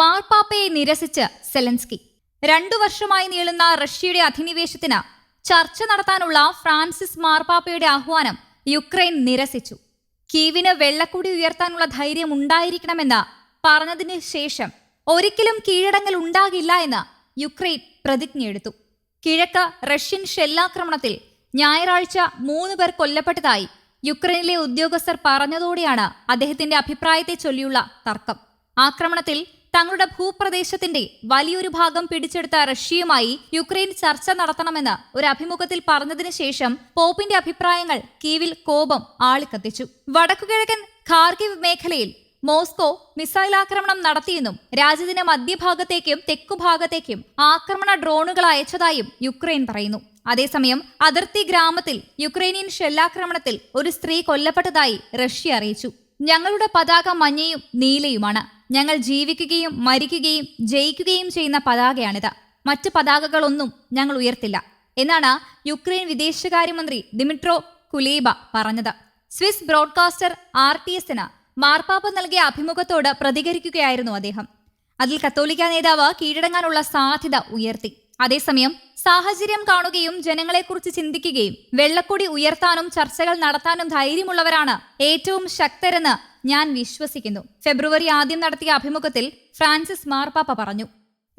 മാർപ്പാപ്പയെ നിരസിച്ച് സെലൻസ്കി. രണ്ടു വർഷമായി നീളുന്ന റഷ്യയുടെ അധിനിവേശത്തിന് ചർച്ച നടത്താനുള്ള ഫ്രാൻസിസ് മാർപ്പാപ്പയുടെ ആഹ്വാനം യുക്രൈൻ നിരസിച്ചു. കീവിന് വെള്ളക്കൂടി ഉയർത്താനുള്ള ധൈര്യം ഉണ്ടായിരിക്കണമെന്ന് പറഞ്ഞതിന് ശേഷം ഒരിക്കലും കീഴടങ്ങൽ ഉണ്ടാകില്ല എന്ന് യുക്രൈൻ പ്രതിജ്ഞയെടുത്തു കിഴക്ക് റഷ്യൻ ഷെല്ലാക്രമണത്തിൽ ഞായറാഴ്ച മൂന്ന് പേർ കൊല്ലപ്പെട്ടതായി യുക്രൈനിലെ ഉദ്യോഗസ്ഥർ പറഞ്ഞതോടെയാണ് അദ്ദേഹത്തിന്റെ അഭിപ്രായത്തെ ചൊല്ലിയുള്ള തർക്കം. ആക്രമണത്തിൽ തങ്ങളുടെ ഭൂപ്രദേശത്തിന്റെ വലിയൊരു ഭാഗം പിടിച്ചെടുത്ത റഷ്യയുമായി യുക്രൈൻ ചർച്ച നടത്തണമെന്ന് ഒരു അഭിമുഖത്തിൽ പറഞ്ഞതിന് ശേഷം പോപ്പിന്റെ അഭിപ്രായങ്ങൾ കീവിൽ കോപം ആളിക്കത്തിച്ചു. വടക്കുകിഴക്കൻ ഖാർഗിവ് മേഖലയിൽ മോസ്കോ മിസൈൽ ആക്രമണം നടത്തിയെന്നും രാജ്യത്തിന്റെ മധ്യഭാഗത്തേക്കും തെക്കുഭാഗത്തേക്കും ആക്രമണ ഡ്രോണുകൾ അയച്ചതായും യുക്രൈൻ പറയുന്നു. അതേസമയം അതിർത്തി ഗ്രാമത്തിൽ യുക്രൈനിയൻ ഷെല്ലാക്രമണത്തിൽ ഒരു സ്ത്രീ കൊല്ലപ്പെട്ടതായി റഷ്യ അറിയിച്ചു. ഞങ്ങളുടെ പതാക മഞ്ഞയും നീലയുമാണ്. ഞങ്ങൾ ജീവിക്കുകയും മരിക്കുകയും ജയിക്കുകയും ചെയ്യുന്ന പതാകയാണിത്. മറ്റ് പതാകകളൊന്നും ഞങ്ങൾ ഉയർത്തില്ല. എന്നാണ് യുക്രൈൻ വിദേശകാര്യമന്ത്രി ദിമിട്രോ കുലേബ പറഞ്ഞത്. സ്വിസ് ബ്രോഡ്കാസ്റ്റർ ആർ ടി എസിന് മാർപ്പാപ്പ നൽകിയ അഭിമുഖത്തോട് പ്രതികരിക്കുകയായിരുന്നു അദ്ദേഹം. അതിൽ കത്തോലിക്ക നേതാവ് കീഴടങ്ങാനുള്ള സാധ്യത ഉയർത്തി. അതേസമയം സാഹചര്യം കാണുകയും ജനങ്ങളെക്കുറിച്ച് ചിന്തിക്കുകയും വെള്ളക്കൊടി ഉയർത്താനും ചർച്ചകൾ നടത്താനും ധൈര്യമുള്ളവരാണ് ഏറ്റവും ശക്തരെന്ന് ഞാൻ വിശ്വസിക്കുന്നു. ഫെബ്രുവരി ആദ്യം നടത്തിയ അഭിമുഖത്തിൽ ഫ്രാൻസിസ് മാർപ്പാപ്പ പറഞ്ഞു.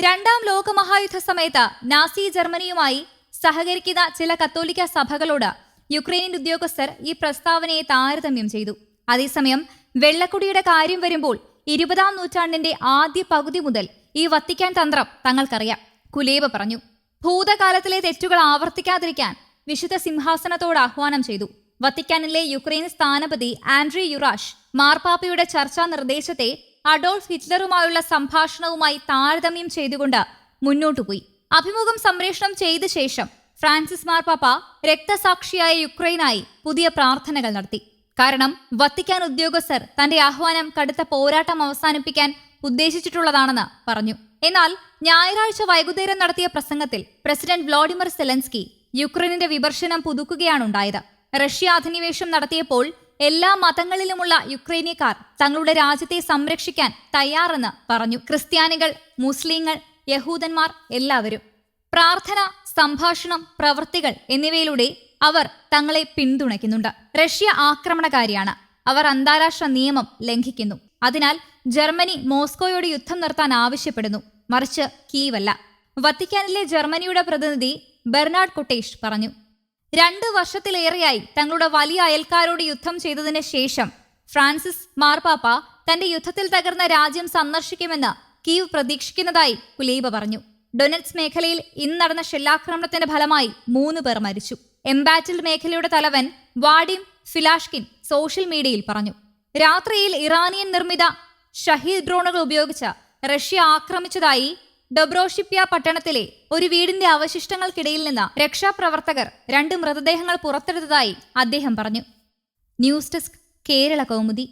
രണ്ടാം ലോകമഹായുദ്ധ സമയത്ത് നാസി ജർമ്മനിയുമായി സഹകരിക്കുന്ന ചില കത്തോലിക്ക സഭകളോട് യുക്രൈനിയൻ ഉദ്യോഗസ്ഥർ ഈ പ്രസ്താവനയെ താരതമ്യം ചെയ്തു. അതേസമയം വെള്ളക്കുടിയുടെ കാര്യം വരുമ്പോൾ ഇരുപതാം നൂറ്റാണ്ടിന്റെ ആദ്യ പകുതി മുതൽ ഈ വത്തിക്കാൻ തന്ത്രം തങ്ങൾക്കറിയാം. കുലേബ പറഞ്ഞു ഭൂതകാലത്തിലെ തെറ്റുകൾ ആവർത്തിക്കാതിരിക്കാൻ വിശുദ്ധ സിംഹാസനത്തോട് ആഹ്വാനം ചെയ്തു. വത്തിക്കാനിലെ യുക്രൈൻ സ്ഥാനപതി ആൻഡ്രി യുറാഷ് മാർപ്പാപ്പയുടെ ചർച്ചാ നിർദ്ദേശത്തെ അഡോൾഫ് ഹിറ്റ്ലറുമായുള്ള സംഭാഷണവുമായി താരതമ്യം ചെയ്തുകൊണ്ട് മുന്നോട്ടുപോയി അഭിമുഖം സംപ്രേഷണം ചെയ്ത ശേഷം ഫ്രാൻസിസ് മാർപ്പാപ്പ രക്തസാക്ഷിയായ യുക്രൈനായി പുതിയ പ്രാർത്ഥനകൾ നടത്തി. കാരണം വത്തിക്കാൻ ഉദ്യോഗസ്ഥർ തന്റെ ആഹ്വാനം കടുത്ത പോരാട്ടം അവസാനിപ്പിക്കാൻ ഉദ്ദേശിച്ചിട്ടുള്ളതാണെന്ന് പറഞ്ഞു. എന്നാൽ ഞായറാഴ്ച വൈകുന്നേരം നടത്തിയ പ്രസംഗത്തിൽ പ്രസിഡന്റ് വ്ളാഡിമിർ സെലൻസ്കി യുക്രൈനിന്റെ വിമർശനം പുതുക്കുകയാണുണ്ടായത്. റഷ്യ അധിനിവേശം നടത്തിയപ്പോൾ എല്ലാ മതങ്ങളിലുമുള്ള യുക്രൈനിയക്കാർ തങ്ങളുടെ രാജ്യത്തെ സംരക്ഷിക്കാൻ തയ്യാറെന്ന് പറഞ്ഞു ക്രിസ്ത്യാനികൾ മുസ്ലിങ്ങൾ യഹൂദന്മാർ എല്ലാവരും. പ്രാർത്ഥന സംഭാഷണം പ്രവൃത്തികൾ എന്നിവയിലൂടെ അവർ തങ്ങളെ പിന്തുണയ്ക്കുന്നുണ്ട്. റഷ്യ ആക്രമണകാരിയാണ്. അവർ അന്താരാഷ്ട്ര നിയമം ലംഘിക്കുന്നു. അതിനാൽ ജർമ്മനി മോസ്കോയോട് യുദ്ധം നിർത്താൻ ആവശ്യപ്പെടുന്നു. മറിച്ച് കീവല്ല. വത്തിക്കാനിലെ ജർമ്മനിയുടെ പ്രതിനിധി ബെർണാഡ് കുട്ടേഷ് പറഞ്ഞു രണ്ട് വർഷത്തിലേറെയായി തങ്ങളുടെ വലിയ അയൽക്കാരോട് യുദ്ധം ചെയ്തതിന് ശേഷം ഫ്രാൻസിസ് മാർപാപ്പ തന്റെ യുദ്ധത്തിൽ തകർന്ന രാജ്യം സന്ദർശിക്കുമെന്ന് കീവ് പ്രതീക്ഷിക്കുന്നതായി കുലീബ പറഞ്ഞു. ഡൊനറ്റ്സ് മേഖലയിൽ ഇന്ന് നടന്ന ഷെല്ലാക്രമണത്തിന്റെ ഫലമായി മൂന്ന് പേർ മരിച്ചു. എംബാറ്റിൽ മേഖലയുടെ തലവൻ വാഡിം ഫിലാഷ്കിൻ സോഷ്യൽ മീഡിയയിൽ പറഞ്ഞു. രാത്രിയിൽ ഇറാനിയൻ നിർമ്മിത ഷഹീദ് ഡ്രോണുകൾ ഉപയോഗിച്ച് റഷ്യ ആക്രമിച്ചതായി ഡൊബ്രോഷിപ്യ പട്ടണത്തിലെ ഒരു വീടിന്റെ അവശിഷ്ടങ്ങൾക്കിടയിൽ നിന്ന് രക്ഷാപ്രവർത്തകർ രണ്ട് മൃതദേഹങ്ങൾ പുറത്തെടുത്തതായി അദ്ദേഹം പറഞ്ഞു. News desk Kerala Kaumudi.